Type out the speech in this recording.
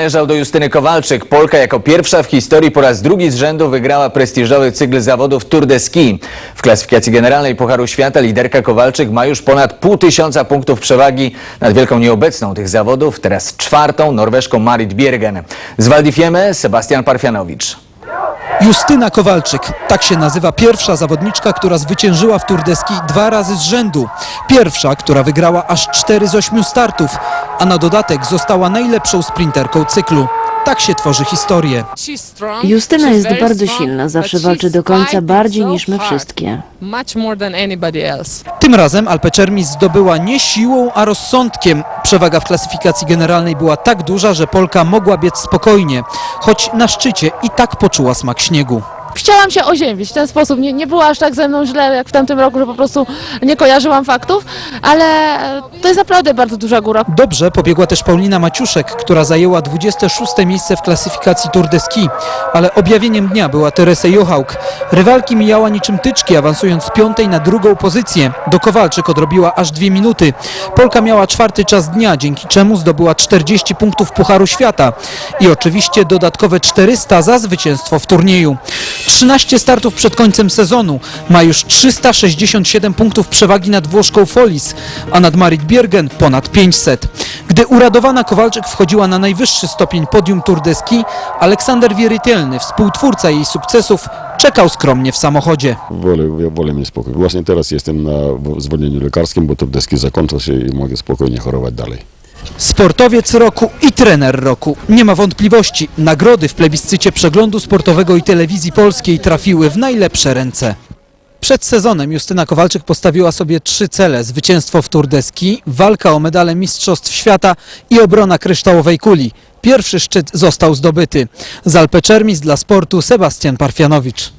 Należał do Justyny Kowalczyk. Polka jako pierwsza w historii po raz drugi z rzędu wygrała prestiżowy cykl zawodów Tour de Ski. W klasyfikacji generalnej Pucharu Świata liderka Kowalczyk ma już ponad pół tysiąca punktów przewagi nad wielką nieobecną tych zawodów, teraz czwartą Norweszką Marit Bjergen. Z Val di Fiemme Sebastian Parfianowicz. Justyna Kowalczyk, tak się nazywa pierwsza zawodniczka, która zwyciężyła w Tour de Ski dwa razy z rzędu. Pierwsza, która wygrała aż cztery z ośmiu startów, a na dodatek została najlepszą sprinterką cyklu. Tak się tworzy historię. Justyna jest bardzo silna, zawsze walczy do końca bardziej niż my wszystkie. Tym razem Alpe Cermis zdobyła nie siłą, a rozsądkiem. Przewaga w klasyfikacji generalnej była tak duża, że Polka mogła biec spokojnie, choć na szczycie i tak poczuła smak śniegu. Chciałam się oziębić w ten sposób. Nie, nie było aż tak ze mną źle jak w tamtym roku, że po prostu nie kojarzyłam faktów, ale to jest naprawdę bardzo duża góra. Dobrze pobiegła też Paulina Maciuszek, która zajęła 26 miejsce w klasyfikacji Tour de Ski, ale objawieniem dnia była Teresa Jochałk. Rywalki mijała niczym tyczki, awansując z piątej na drugą pozycję. Do Kowalczyk odrobiła aż dwie minuty. Polka miała czwarty czas dnia, dzięki czemu zdobyła 40 punktów Pucharu Świata i oczywiście dodatkowe 400 za zwycięstwo w turnieju. 13 startów przed końcem sezonu. Ma już 367 punktów przewagi nad Włoszką Folis, a nad Marit Biergen ponad 500. Gdy uradowana Kowalczyk wchodziła na najwyższy stopień podium Tour de Ski, Aleksander Wierytelny, współtwórca jej sukcesów, czekał skromnie w samochodzie. Wolę, ja wolę mieć spokój. Właśnie teraz jestem na zwolnieniu lekarskim, bo to deski zakończą się i mogę spokojnie chorować dalej. Sportowiec roku i trener roku. Nie ma wątpliwości, nagrody w plebiscycie przeglądu sportowego i telewizji polskiej trafiły w najlepsze ręce. Przed sezonem Justyna Kowalczyk postawiła sobie trzy cele. Zwycięstwo w Tour de Ski, walka o medale Mistrzostw Świata i obrona kryształowej kuli. Pierwszy szczyt został zdobyty. Z dla sportu Sebastian Parfianowicz.